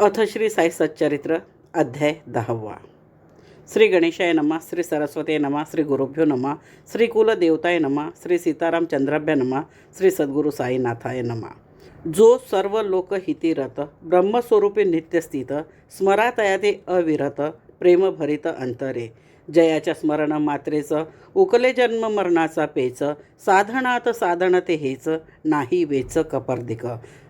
अथ श्री साई सच्चरित्र अध्याय दहावा. श्री गणेशाय नमा श्री सरस्वती नमा श्री गुरुभ्यो नमा श्री कुलदेवताय नमा श्री सीताराम चंद्राभ्य नमा श्री सद्गुरु साईनाथाय नमा. जो सर्व लोकहितीरत ब्रह्मस्वरूपी नित्यस्थित स्मरातया ते अविरत प्रेमभरित अंतरे. जयाच्या स्मरण मात्रेचं उकले जन्म मरणाचा पेच साधनात साधन ते हेच नाही वेच कपर्दिक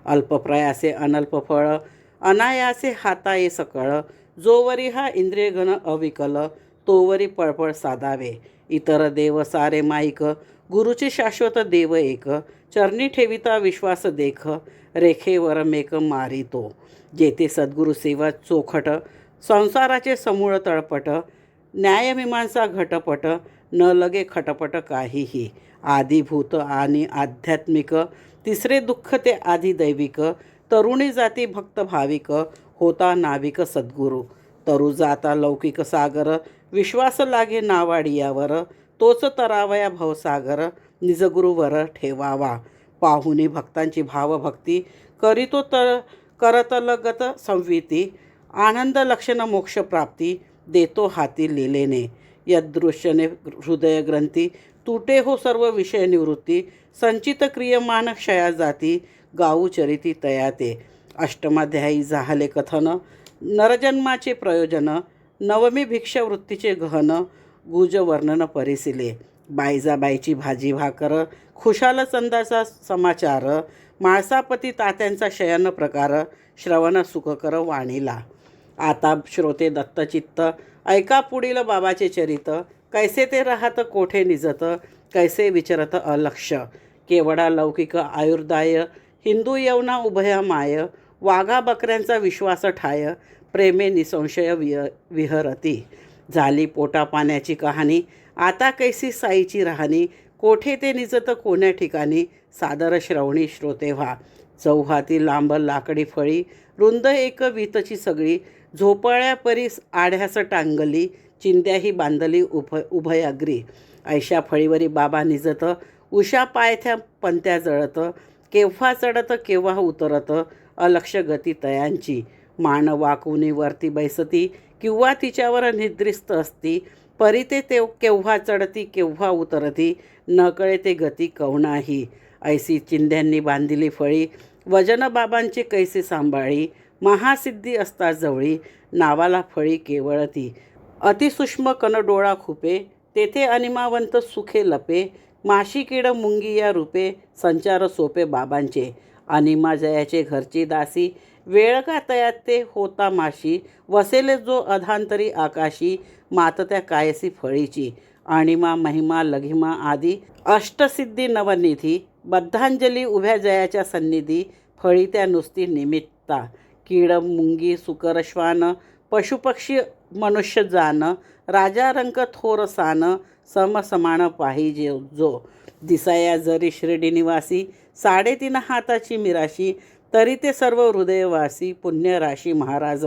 अल्पप्रयासे अनल्प फळ अनायासे हाताये सकळ. जोवरी हा इंद्रियगण अविकल तोवरी पळपळ साधावे. इतर देव सारे माईक गुरुची शाश्वत देव एक. चरणी ठेविता विश्वास देख रेखेवर मेक मारितो. जेथे सद्गुरु सेवा चोखट संसाराचे समूळ तळपट न्यायमीमांसा घटपट न लगे खटपट काहीही. आदिभूत आणि आध्यात्मिक तिसरे दुःख ते आधिदैविक तरुणी जाती भक्त भाविक होता नाविक सद्गुरू. तरु जाता लौकिक सागर विश्वास लागे नावाडियावर तोच तरावया भवसागर निजगुरुवर ठेवावा. पाहुनी भक्तांची भावभक्ती करीतो तर करतलगत संविती आनंद लक्षण मोक्षप्राप्ती देतो हाती लिलेने. यदृश्यने हृदयग्रंथी तुटे हो सर्व विषय निवृत्ती संचित क्रियमान क्षया जाती गाऊ चरिती तयाते. अष्टमाध्यायी झाले कथन नरजन्माचे प्रयोजन नवमी भिक्षावृत्तीचे गहन गुज वर्णन परिसिले. बाईजाबाईची भाजी भाकर खुशाल चंदाचा समाचार माळसापती तात्यांचा शयन प्रकार श्रवण सुखकर वाणीला. आता श्रोते दत्तचित्त ऐका पुढील बाबाचे चरित कैसे ते राहत कोठे निजत कैसे विचरत अलक्ष. केवडा लौकिक आयुर्दाय हिंदू यवना उभया माय वाघा बकऱ्यांचा विश्वास ठाय प्रेमे निसंशय विह विहरती. झाली पोटा पाण्याची कहाणी आता कैसी साईची राहणी कोठे ते निजत कोण्या ठिकाणी सादर श्रवणी श्रोते व्हा. चौहाती लांब लाकडी फळी रुंद एक वीतची सगळी झोपाळ्या परीस आढ्यास टांगली चिंद्याही बांधली उभ उभयाग्री. ऐशा फळीवरी बाबा निजत उषा पायथ्या पंत्या जळत केव्हा चढतं केव्हा उतरतं अलक्ष गती तयांची. मान वाकुनी वरती बैसती किंवा तिच्यावर निद्रिस्त असती परी ते तेव केव्हा चढती केव्हा उतरती न कळे ते गती कवणाही ऐसी चिंध्यांनी बांधिली फळी वजन बाबांची कैसे सांभाळी महासिद्धी असता जवळी नावाला फळी केवळ ती अतिसूक्ष्म कनडोळा खुपे तेथे अनिमावंत सुखे लपे माशी किड मुंगी या रूपे संचार सोपे बाबांचे. अनिमा जयाचे घरची दासी वेळ का तयात ते होता माशी. वसेले जो अधांतरी आकाशी मातत्या कायसी फळीची. अणिमा महिमा लघिमा आदी अष्टसिद्धी नवनिधी बद्धांजली उभ्या जयाच्या सन्निधी फळी त्या नुसती निमित्ता. कीड मुंगी सुकर श्वान पशुपक्षी मनुष्य जान राजा रंग थोर सान समसमान पाहिजे जो. दिसाया जरी शिर्डीनिवासी साडेतीन हाताची मिराशी तरी ते सर्व हृदयवासी पुण्यराशी महाराज.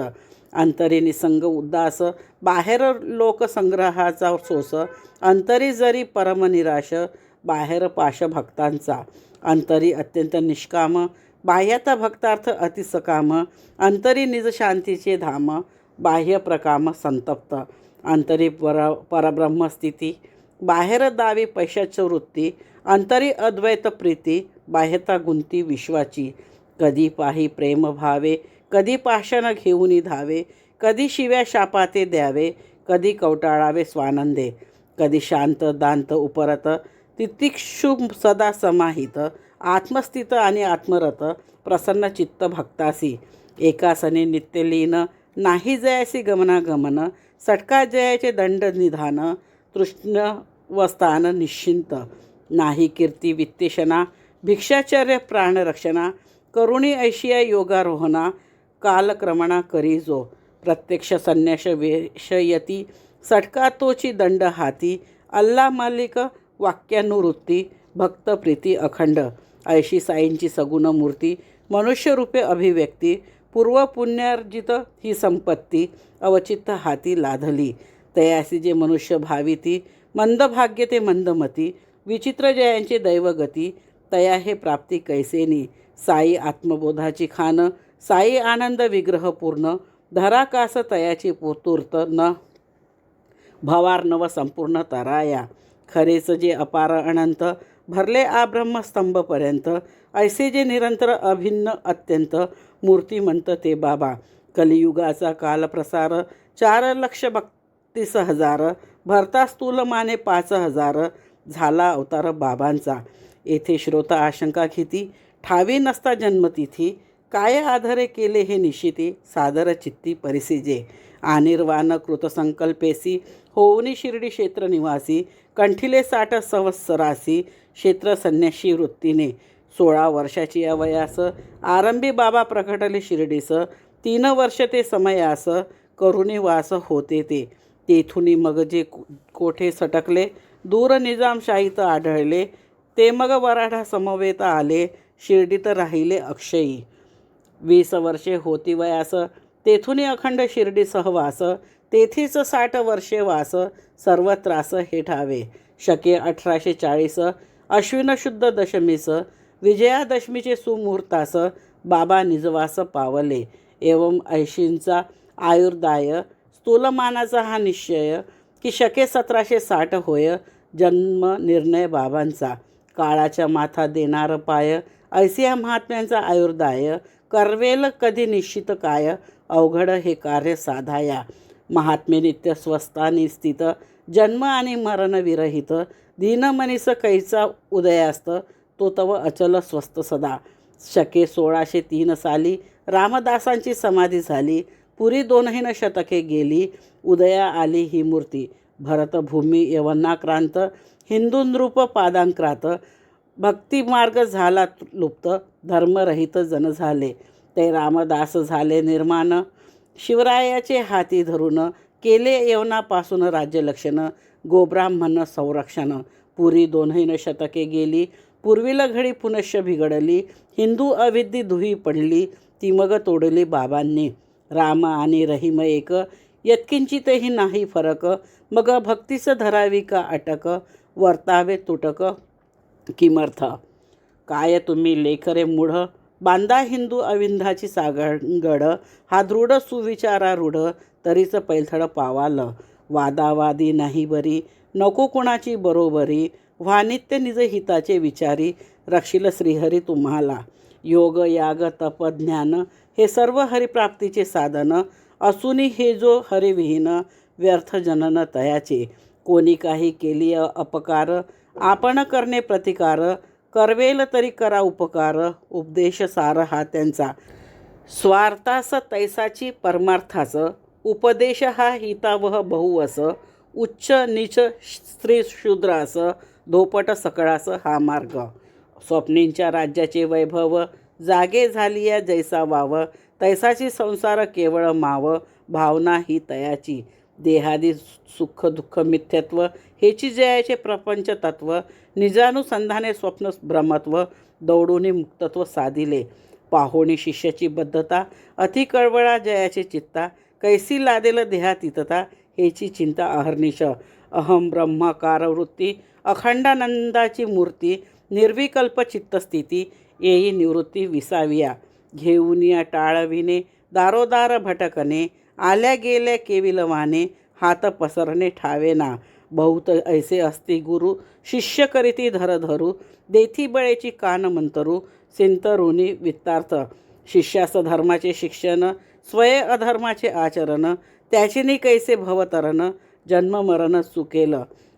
अंतरी निसंग उदास बाहेर लोकसंग्रहाचा सोस अंतरी जरी परमनिराश बाहेर पाश भक्तांचा अंतरी अत्यंत निष्काम बाह्यता भक्तार्थ अतिसकाम अंतरी निज शांतीचे धाम बाह्य प्रकाम संतप्त. अंतरी पर परब्रह्मस्थिती बाहेर दावी पैशाची वृत्ती अंतरी अद्वैत प्रीती बाह्यता गुंती विश्वाची. कधी पाही प्रेम भावे कधी पाषाण घेऊन धावे कधी शिव्या शापाते द्यावे कधी कवटाळावे स्वानंदे कधी शांत दांत उपरत तितिक्षुभ सदा समाहित आत्मस्थित आणि आत्मरत प्रसन्न चित्त भक्तासी. एकासने नित्यलीन नाही जयासी गमनागमन सटकाजयाचे दंड निधान तृष्ण स्थान निश्चिंत. नाही कीर्ती वित्तेशना भिक्षाचर्य प्राणरक्षणा करुणी ऐशिया योगारोहणा कालक्रमणा करी जो. प्रत्यक्ष संन्यास वेशयती सटकातोची दंड हाती अल्ला मालिक वाक्यानुवृत्ती भक्त प्रीती अखंड. ऐशी साईंची सगुण मूर्ती मनुष्यरूपे अभिव्यक्ती पूर्व पुण्यार्जित ही संपत्ती अवचित हाती लाधली. तयासी जे मनुष्य भाविती मंदभाग्य ते मंदमती विचित्र जयांचे दैवगती तया हे प्राप्ती कैसेनी. साई आत्मबोधाची खान साई आनंद विग्रह पूर्ण धराकास तयाची पुतूर्त न. भवार नव संपूर्ण तराया खरेच जे अपार अनंत भरले आ ब्रह्मस्तंभपर्यंत. ऐसे जे निरंतर अभिन्न अत्यंत मूर्तिमंत ते बाबा. कलियुगाचा कालप्रसार चार लक्ष बत्तीस हजार भरता स्थूल माने पाच हजार झाला अवतार बाबांचा. येथे श्रोता आशंका घेती ठावी नसता जन्मतिथी काय आधारे केले हे निशिती सादर चित्ती परिसिजे. आनिर्वाण कृतसंकल्पेसी होऊनी शिर्डी क्षेत्र निवासी कंठिले साठ संवत्सरासी क्षेत्रसन्याशी वृत्तीने सोळा वर्षाची या वयास आरंभी बाबा प्रकटले शिर्डीस तीन वर्ष ते समयास करुणी वास होते ते. तेथुनी मग जे कोठे सटकले दूर निजामशाहीत आढळले ते मग वराढा समवेत आले शिर्डीत राहिले अक्षयी. वीस वर्षे होती वयास तेथून अखंड शिर्डी सहवास तेथीच साठ वर्षे वास सर्व त्रास हे ठावे. शके अठराशे चाळीस अश्विन शुद्ध दशमीस विजयादशमीचे सुमुहूर्तास बाबा निजवास पावले. एवं ऐशींचा आयुर्दाय स्थूलमानाचा हा निश्चय की शके सतराशे साठ होय जन्म निर्णय बाबांचा. काळाच्या माथा देणार पाय ऐसिया महात्म्यांचा आयुर्दाय करवेल कधी निश्चित काय अवघड हे कार्य साधाया. महात्मे नित्य स्वस्थानी स्थित जन्म आणि मरण विरहित. दीनमनीस कैचा उदयास्त तो तव अचल स्वस्त सदा. शके सोळाशे तीन साली रामदासांची समाधी झाली. पुरी दोनहीन शतके गेली. उदया आली ही मूर्ती. भरतभूमी यवनाक्रांत हिंदू नृप पादांक्रांत. भक्तिमार्ग झाला लुप्त धर्मरहित जन झाले. ते रामदास झाले निर्माण. शिवरायाचे हाती धरून केले येवनापासून राज्यलक्षण गोब्राह्मण संरक्षण. पुरी दोन्हीनं शतके गेली पूर्वीला घडी पुनश्च बिघडली हिंदू अविद्यी धुई पडली ती मग तोडली बाबांनी. राम आणि रहीम एक यत्किंचितही नाही फरक मग भक्तीस धरावी का अटक वर्तावे तुटक किमर्थ. काय तुम्ही लेखरे मूढ? बांधा हिंदू अविंधाची सागड हा दृढ सुविचारा रूढ तरीच पैलथड पावालं. वादावादी नाही बरी. नको कुणाची बरोबरी. व्हा नित्य निज हिताचे विचारी. रक्षील श्रीहरी तुम्हाला. योग याग तप ज्ञान हे सर्व हरिप्राप्तीचे साधन. असूनही हे जो हरिविहीन व्यर्थ जनन तयाचे. कोणी काही केली अपकार आपण करणे प्रतिकार. करवेल तरी करा उपकार. उपदेश सार हा त्यांचा. स्वार्थास तैसाची परमार्थाचं. उपदेश हा हितावह असं उच्च नीच स्त्री असं धोपट सकळासं हा मार्ग. स्वप्नींच्या राज्याचे वैभव जागे झाली या जैसा वाव तैसाची संसार केवळ माव भावना ही तयाची. देहादी सुख दुःख मिथ्यत्व हेची जयाचे प्रपंच तत्व निजानुसंधाने स्वप्न भ्रमत्व दौडूनी मुक्तत्व साधिले. पाहुणी शिष्याची बद्धता अतिकळवळा जयाची जयाचे चित्ता कैसी लादेल देहातीतता हेची चिंता अहर्निश। अहम ब्रह्मकार वृत्ती अखंडानंदाची मूर्ती निर्विकल्प चित्तस्थिती येई निवृत्ती विसाविया। घेऊन या टाळविणे दारोदार भटकणे आल्या गेल्या केविलवाने हात पसरणे ठावेना। बहुत ऐसे असती गुरु शिष्य करीती धर धरू देथी बळेची कान मंतरू सिंतरुनी वित्तार्थ। शिष्यास धर्माचे शिक्षण स्वय अधर्माचे आचरण त्याचिनी कैसे भवतरण जन्म मरण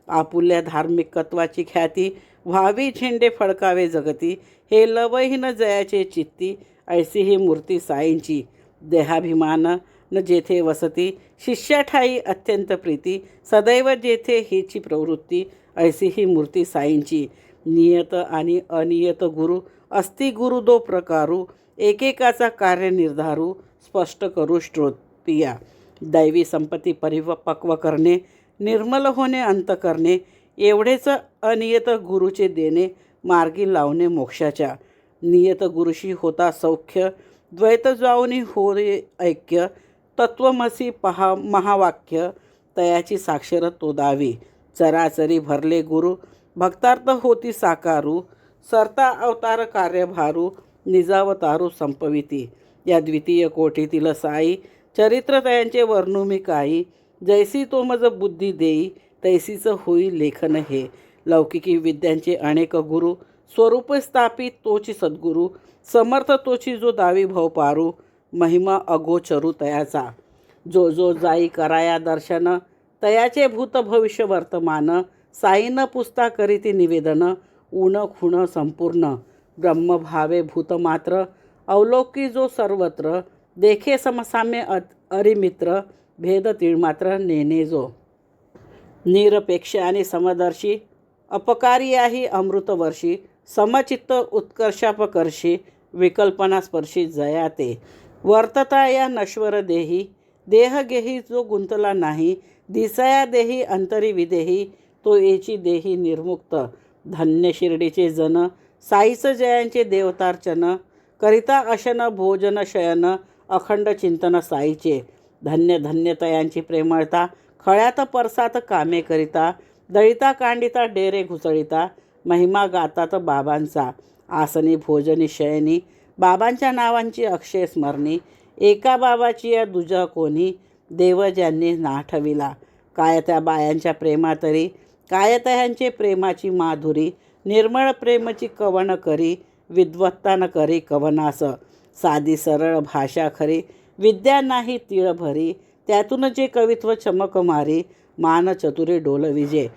आपुल्या धार्मिकत्वाची ख्याती व्हावी झेंडे फडकावे जगती हे लवहीन जयाचे चित्ती ऐसी ही मूर्ती साईंची. देहाभिमान न जेथे वसती शिष्याठाई अत्यंत प्रीती सदैव जेथे हिची प्रवृत्ती ऐसी ही मूर्ती साईंची. नियत आणि अनियत गुरु अस्ति गुरु दो प्रकारू एकेकाचा कार्य निर्धारू स्पष्ट करू श्रोतिया. दैवी संपत्ती परिपक्व करणे निर्मल होणे अंत करणे एवढेच अनियत गुरुचे देणे मार्गी लावणे मोक्षाच्या. नियत गुरुशी होता सौख्य द्वैत जाऊनी होय ऐक्य तत्वमसी पहा महावाक्य तयाची साक्षर तोदावी. चराचरी भरले गुरु भक्तार्थ होती साकारू सरता अवतार कार्यभारू निजावतारू संपविती. या द्वितीय कोटीतील साई चरित्र तयांचे वर्णुमी काही. जैसी तो मज बुद्धी देई तैसीचं होई लेखन हे. लौकिकी विद्यांचे अनेक गुरु स्वरूप स्थापित तोची सद्गुरु समर्थ तोची जो दावी भाव पारू महिमा अगोचरू तयाचा. जो जो जाई कराया दर्शन तयाचे भूत भविष्य वर्तमान साईन पुस्ता करीती निवेदन ऊन खुण संपूर्ण. ब्रह्मभावे भूतमात्र अवलोकी जो सर्वत्र देखे समसाम्य अरिमित्र भेद तिळमात्र नेने जो. निरपेक्ष आणि समदर्शी अपकारियाही अमृतवर्षी समचित्त उत्कर्षापकर्षी विकल्पनास्पर्शी जयाते वर्तता या नश्वर देही देहगेही जो गुंतला नाही दिसया देही अंतरी विदेही तो येची देही निर्मुक्त. धन्य शिर्डीचे जन साईस जयांचे देवतार्चन करिता अशन भोजन शयन अखंड चिंतन साईचे. धन्य धन्यता यांची प्रेमळता खळ्यात परसात कामे करिता दळिता कांडिता डेरे घुसळिता महिमा गातात बाबांचा. आसनी भोजनी शयनी बाबांच्या नावांची अक्षय स्मरणी एका बाबाची या दुजा कोणी देव ज्यांनी नाठविला. काय त्या बायांच्या प्रेमातरी काय त्यांचे प्रेमाची माधुरी निर्मळ प्रेमची कवन करी विद्वत्ता न करी कवनास. साधी सरळ भाषा खरी विद्या नाही तिळ भरी. त्यातून जे कवित्व चमक मारी मान चतुरे डोल विजे.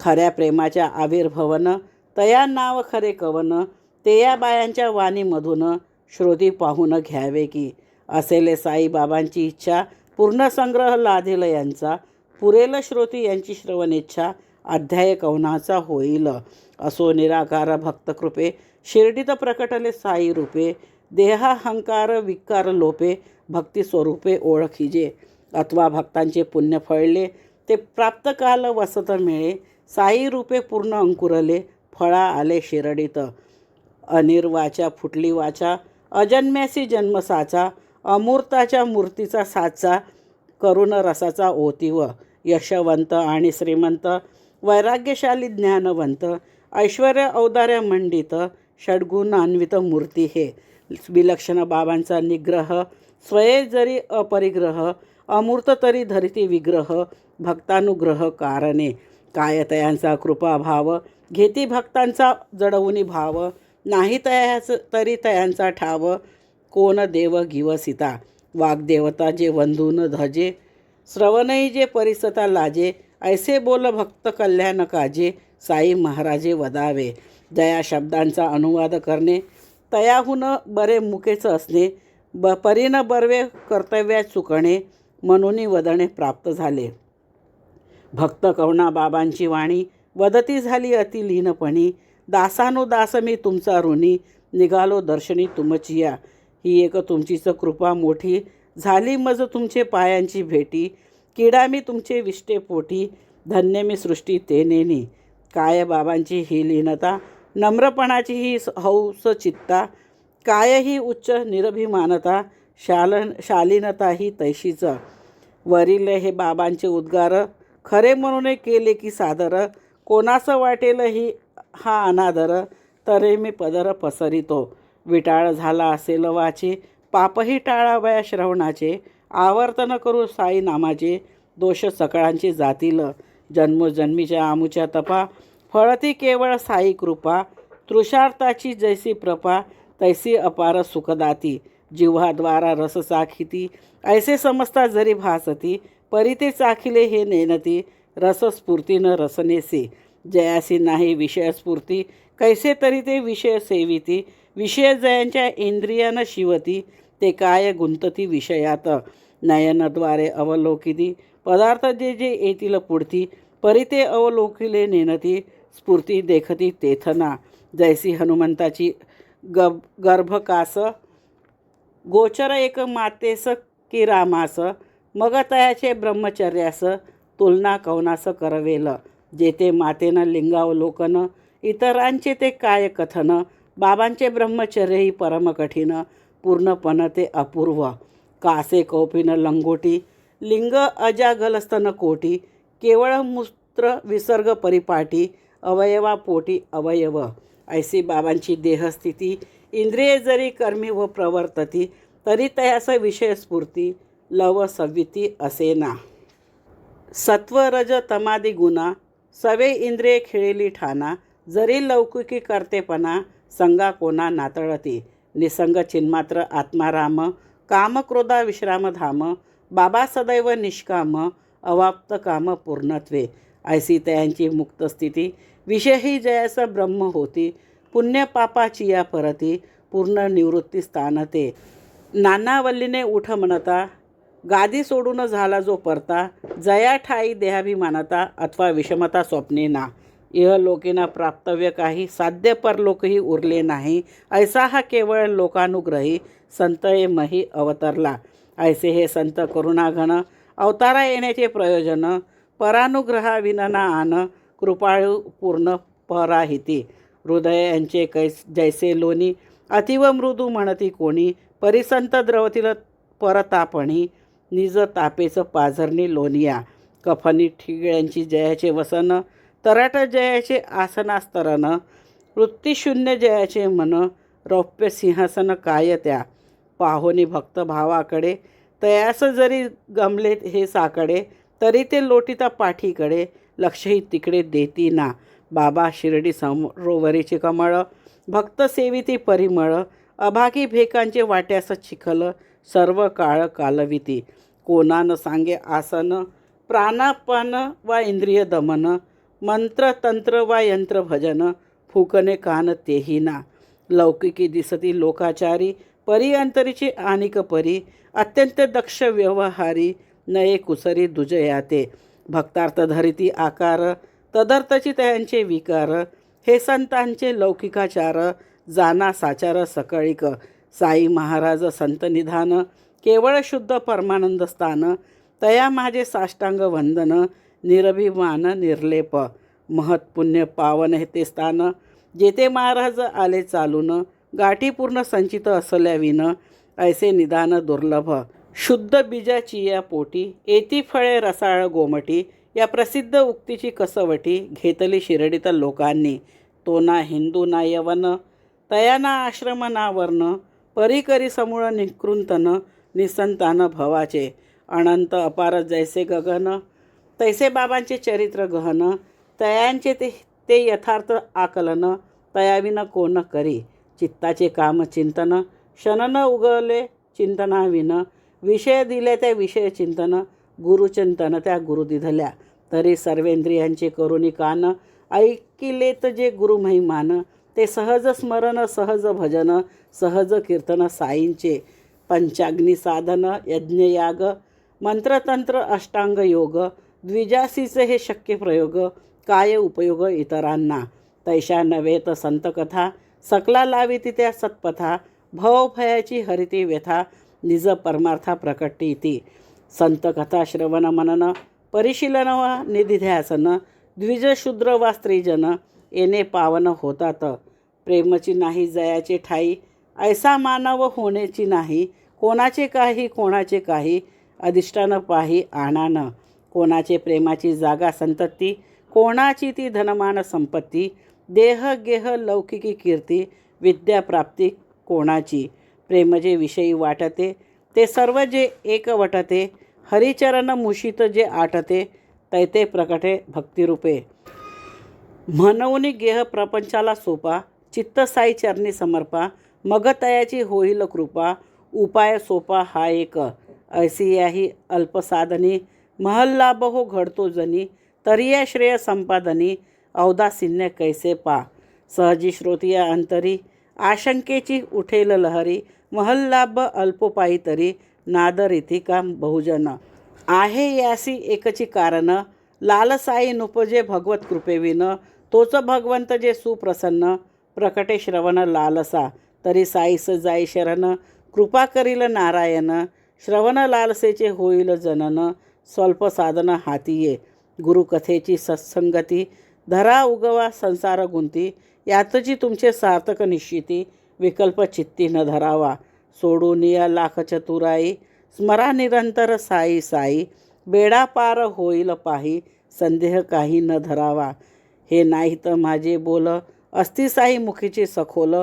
खऱ्या प्रेमाच्या आविर्भवन तया नाव खरे कवन. ते या बायांच्या वाणीमधून श्रोती पाहून घ्यावे की. असेले साईबाबांची इच्छा पूर्ण संग्रह लाधेल यांचा. पुरेल श्रोती यांची श्रवणेच्छा अध्याय कवनाचा होईल. असो निराकार भक्तकृपे शिर्डीत प्रकटले साई रूपे देहाहंकार विकार लोपे भक्ती स्वरूपे ओळखिजे. अथवा भक्तांचे पुण्य फळले ते प्राप्त काल वसत मिळे साई रूपे पूर्ण अंकुरले फळा आले शिरडीत. अनिर्वाचा फुटली वाचा अजन्म्यासी जन्मसाचा अमूर्ताच्या मूर्तीचा साचा करुण रसाचा ओतीव. यशवंत आणि श्रीमंत वैराग्यशाली ज्ञानवंत ऐश्वर औदार्य मंडित षड्गुणान्वित मूर्ती हे. विलक्षण बाबांचा निग्रह स्वये जरी अपरिग्रह अमूर्त तरी धरिती विग्रह भक्तानुग्रह कारणे. काय तयांचा कृपाभाव घेती भक्तांचा जडवुनी भाव नाही तयाच तरी तयांचा ठाव कोण देव गिवसिता वाग्देवता जे वंधून धजे श्रवणही जे परिसता लाजे ऐसे बोल भक्त कल्याण काजे साई महाराजे वदावे. जया शब्दांचा अनुवाद करणे तयाहून बरे मुकेचं असणे ब परीन बर्वे कर्तव्यात चुकणे म्हणून वदणे प्राप्त झाले. भक्त कवना बाबांची वाणी वदती झाली अति लीनपणी. दासानुदास मी तुमचा ऋणी निघालो दर्शनी तुमचिया. ही एक तुमचीच कृपा मोठी झाली मज तुमचे पायांची भेटी. किडा मी तुमचे विष्टे पोटी धन्य मी सृष्टी ते नेनी. काय बाबांची ही लीनता नम्रपणाची ही हौस चित्ता काय ही उच्च निरभिमानता शालन शालीनता ही तैशीचं. वरील हे बाबांचे उद्गार खरे म्हणून केले की सादर कोणाचं वाटेल ही हा अनादर तरे मी पदर पसरितो. विटाळ झाला असेल वाचे पापही टाळावया श्रवणाचे आवर्तन करू साई नामाचे दोष सकळांचे जातील. जन्मोजन्मीच्या आमुच्या तपा फळती केवळ साई कृपा तृषार्थाची जैसी प्रपा तैसी अपार सुखदाती. जिव्हाद्वारा रस चाखिती ऐसे समजता जरी भासती परिते चाखिले हे नेनती रसस्फूर्तीनं रसनेसी. जयासी नाही विषयस्फूर्ती कैसे तरी ते विषय सेविती विषय जयांच्या इंद्रियानं शिवती ते काय गुंतती विषयात. नयनद्वारे अवलोकिती. पदार्थ जे जे येतील पुढती परिते अवलोकिले नेनती स्फूर्ती देखती तेथना. जैसी हनुमंताची ग गर्भकास गोचर एक मातेस की रामास मग तयाचे ब्रह्मचर्यास तुलना कवनास करवेल. जेथे मातेनं लिंगावलोकन इतरांचे ते काय कथन बाबांचे ब्रह्मचर्यही परमकठीण पूर्णपण ते अपूर्व. कासे कौपिन लंगोटी लिंग अजागलस्तन कोटी केवळ मूत्र विसर्ग परिपाटी अवयवा पोटी अवयव. ऐसी बाबांची देहस्थिती इंद्रिये जरी कर्मी व प्रवर्तती तरी तयास विषय स्फूर्ती लव सविती असेना. सत्व रज तमादी गुणा सवे इंद्रिये खेळेली ठाणा जरी लौकिकी करतेपणा संगा कोणा नातळती. निसंग चिन्मात्र आत्माराम कामक्रोधा विश्रामधाम बाबा सदैव निष्काम अवाप्त काम पूर्णत्वे. ऐसी तयांची मुक्त स्थिती विषयही जयास ब्रह्म होती पुण्यपापाची या परती पूर्ण निवृत्ती स्थान ते नानावल्लीने उठ म्हणता गादी सोडून झाला जो परता जया ठाई देहाभिमानता अथवा विषमता स्वप्ने ना. इह लोकेना प्राप्तव्य काही साध्य परलोकही उरले नाही. ऐसा हा केवळ लोकानुग्रही संत मही अवतरला. ऐसे हे संत करुणाघन अवतारा येण्याचे प्रयोजन परानुग्रहा विनना आन कृपाळू पूर्ण पराहिती. हृदय यांचे कैस जैसे लोणी अतिव मृदू म्हणती कोणी परिसंत द्रवतील परतापणी निज तापेचं पाझरणी लोनिया कफनी ठिगळ्यांची जयाचे वसन तराट जयाचे आसनास्तरण वृत्तीशून्य जयाचे मन रौप्य सिंहासन काय त्या? पाहोनी भक्त भावाकडे तयास जरी गमले हे साकडे तरी ते लोटिता पाठीकडे लक्षही तिकडे देती ना बाबा शिर्डी सरोवरीची कमळ भक्त सेविती परिमळ अभागी भेकांचे वाट्यास चिखल सर्व काळ कालविती. कोणानं सांगे आसन? प्राणापान वा इंद्रिय दमन? मंत्र तंत्र वा यंत्र भजन फुकने कान तेही ना. लौकिकी दिसती लोकाचारी परी अंतरीची आणिक परी अत्यंत दक्ष व्यवहारी नये कुसरी दुजयाते. भक्तार्थ धरिती आकार तदर्थची त्यांचे विकार हे संतांचे लौकिकाचार जाना साचार सकळिक. साई महाराज संत निधान केवळ शुद्ध परमानंद स्थान तया माझे साष्टांग वंदन निरभिमान निर्लेप महत्पुण्य पावन हे ते स्थान. जेथे महाराज आले चालून गाठी पूर्ण संचित असल्याविन ऐसे निदान दुर्लभ. शुद्ध बीजाची या पोटी येती फळे रसाळ गोमटी या प्रसिद्ध उक्तीची कसवटी घेतली शिर्डीत लोकांनी. तो ना हिंदू ना यवन तयाना आश्रम ना वर्ण परिकरी समूळ निकृंतन निसंतान भवाचे. अनंत अपार जैसे गगन तैसे बाबांचे चरित्र गहन तयांचे ते ते यथार्थ आकलन तयाविन कोण करी? चित्ताचे काम चिंतन शनन उगवले चिंतनाविन विषय दिले त्या विषय चिंतन गुरुचिंतन त्या गुरु दिधल्या तरी सर्वेंद्रियांचे करुणी कान ऐकिलेत जे गुरुमहिमान ते सहज स्मरण सहज भजन सहज कीर्तन साईंचे. पंचाग्नी साधन यज्ञयाग मंत्रतंत्र अष्टांग योग द्विजासीचे हे शक्य प्रयोग काय उपयोग इतरांना? तैशा नव्हे तर संतकथा सकला लावी त्या सत्पथा भवभयाची हरिती व्यथा निज परमार्था प्रकटी ती संतकथा श्रवण मनन परिशीलन वा निधिध्यासन द्विजशूद्र वा स्त्रीजन येणे पावन होतात. प्रेमची नाही जयाचे ठाई ऐसा मानव होण्याची नाही कोणाचे काही कोणाचे काही अधिष्ठान पाही आणानं. कोणाचे प्रेमाची जागा संतती कोणाची ती धनमान संपत्ती देह गेह लौकिकी कीर्ती विद्याप्राप्ती कोणाची? प्रेम जे विषयी वाटते ते सर्व जे एक वटते हरिचरण मुशीत जे आटते तैते प्रकटे भक्तिरूपे. म्हणून गेह प्रपंचाला सोपा चित्त साई चरणी समर्पा मग तयाची होईल कृपा उपाय सोपा हा एक. ऐसी याही अल्पसाधनी महल्लाभ घडतो जनी तरिया श्रेय संपादनी औदासिन्य कैसे पा? सहजी श्रोतिया अंतरी आशंकेची उठेल लहरी महल्लाभ अल्पोपायी तरी नादर इथिका बहुजन? आहे यासी एकची कारण लालसाई नुपजे भगवत कृपेविन तोच भगवंत जे सुप्रसन्न प्रकटे श्रवण लालसा तरी साईस जाई शरण कृपा करील नारायण श्रवण लालसेचे होईल जनन स्वल्प साधन हाती ये. गुरुकथेची सत्संगती धरा उगवा संसार गुंती यातची तुमचे सार्थक निश्चिती विकल्प चित्ती न धरावा. सोडून या लाख चतुराई स्मरा निरंतर साई साई बेडा पार होईल पाही संदेह काही न धरावा. हे नाही तर माझे बोल अस्ति साई मुखीचे सखोल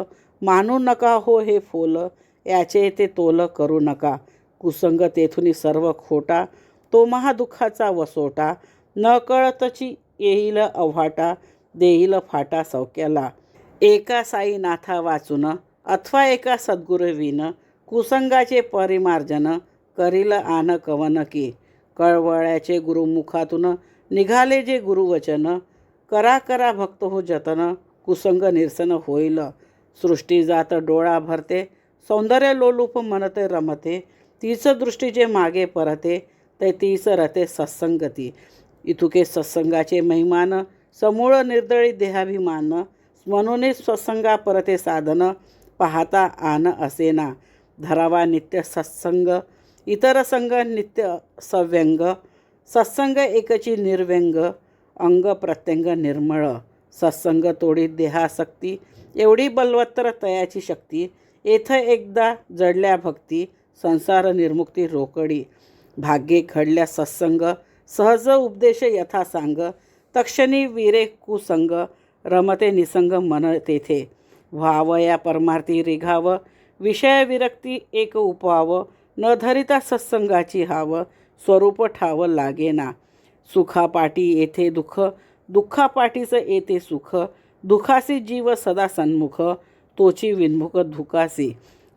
मानू नका हो हे फोल याचे ते तोल करू नका. कुसंग तेथून सर्व खोटा तो महादुःखाचा वसोटा. न कळतची येईल अव्हाटा देईल फाटा सौक्याला एका साईनाथा वाचून अथवा एका सद्गुरुवीनं कुसंगाचे परिमार्जन करील आन कवन की. कळवळ्याचे गुरुमुखातून निघाले जे गुरुवचन करा करा भक्त हो जतन कुसंग निरसन होईल. सृष्टी जात डोळा भरते सौंदर्य लोलूप मनते रमते तीच दृष्टीचे मागे परते ते तीच रते सत्संगती. इतुके सत्संगाचे महिमान समूळ निर्दळी देहाभिमान म्हणून सत्संगा परते साधन पाहता आन असेना. धरावा नित्य सत्संग इतर संग नित्य सव्यंग सत्संग एकची निर्व्यंग अंग प्रत्यंग निर्मळ. सत्संग तोडीत देहासक्ती एवढी बलवत्तर तयाची शक्ती येथ एकदा जडल्या भक्ती संसार निर्मुक्ती रोकडी. भाग्ये घडल्या सत्संग सहज उपदेश यथा सांग तक्षणी वीरे कुसंग रमते निसंग मन तेथे. व्हावया परमार्थी रिघाव विषय विरक्ती एक उपवाव न धरिता सत्संगाची हाव स्वरूप ठाव लागेना. सुखापाटी येथे दुःख दुःखापाटीचं येते सुख दुखासी जीव सदा सन्मुख तोची विन्मुख धुकासी.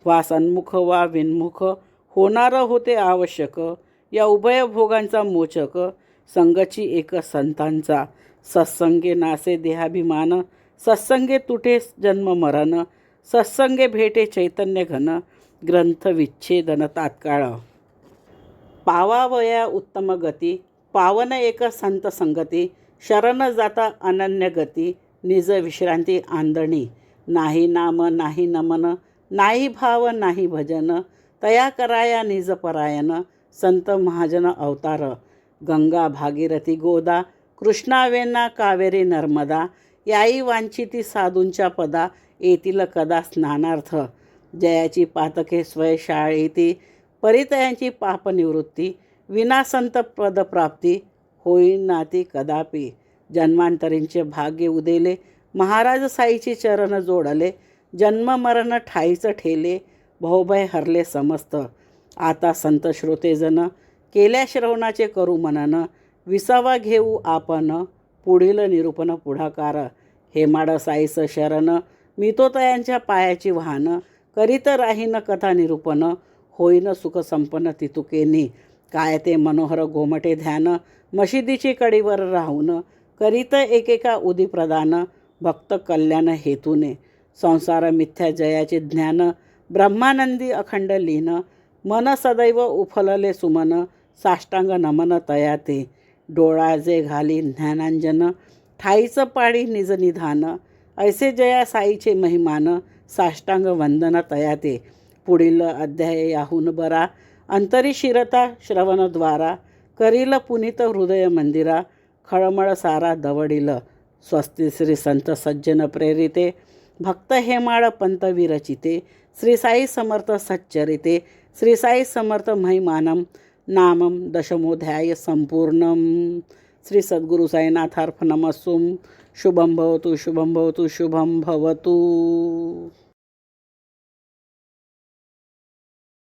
वा सन्मुख वा विन्मुख होणारं होते आवश्यक या उभय भोगांचा मोचक संगची एक संतांचा सत्संगे नासे देहाभिमान सत्संगे तुटे जन्म मरण सत्संगे भेटे चैतन्य घन ग्रंथ विच्छेदन तात्काळ. पावावया उत्तम गती पावन एक संत संगती शरण जाता अनन्य गती निज विश्रांती आंदणी. नाही नाम नाही नमन नाही भाव नाही भजन तया कराया निज परायण संत महाजन अवतार गंगा भागीरथी गोदा कृष्णावेना कावेरी नर्मदा याई वांछिती साधूंच्या पदा येतील कदा स्नानार्थ. जयाची पातके स्वयशाळेती परितयांची पापनिवृत्ती विना संत पदप्राप्ती होईना ती कदापि. जन्मांतरींचे भाग्य उदेले महाराज साईचे चरण जोडले जन्म मरण ठेले भवभय हरले समस्त. आता संत श्रोतेजन केल्या श्रवणाचे करू मनन विसावा घेऊ आपण पुढील निरूपण पुढाकार. हेमाड साईस शरण मी तो तयांच्या पायाची वाहन करीत राहीन कथा निरूपण होईन सुख संपन्न तितुकेनी. काय ते मनोहर गोमटे ध्यान मशिदीची कडीवर राहून करीत एकेका उदी प्रदान भक्त कल्याण हेतूने. संसार मिथ्या जयाचे ज्ञान ब्रह्मानंदी अखंड लीन मन सदैव उफलले सुमन साष्टांग नमन तयाते. डोळाजे घाली ज्ञानांजन ठाईचं पाळी निज निधान. ऐसे जया साईचे महिमान साष्टांग वंदन तयाते. पुढील अध्याय याहून बरा. अंतरी शिरता श्रवणद्वारा करील पुनीत हृदय मंदिरा. खळमळ सारा दवडील. स्वस्ती श्री संत सज्जन प्रेरिते. भक्त हेमाळ पंत विरचिते. श्री साई समर्थ सच्चरिते. श्री साई समर्थ महिमानम नामम दशमोध्याय संपूर्णम। श्री सद्गुरु साईनाथार्फ नमस्सुम शुभम भवतु शुभम भवतु शुभम भवतु।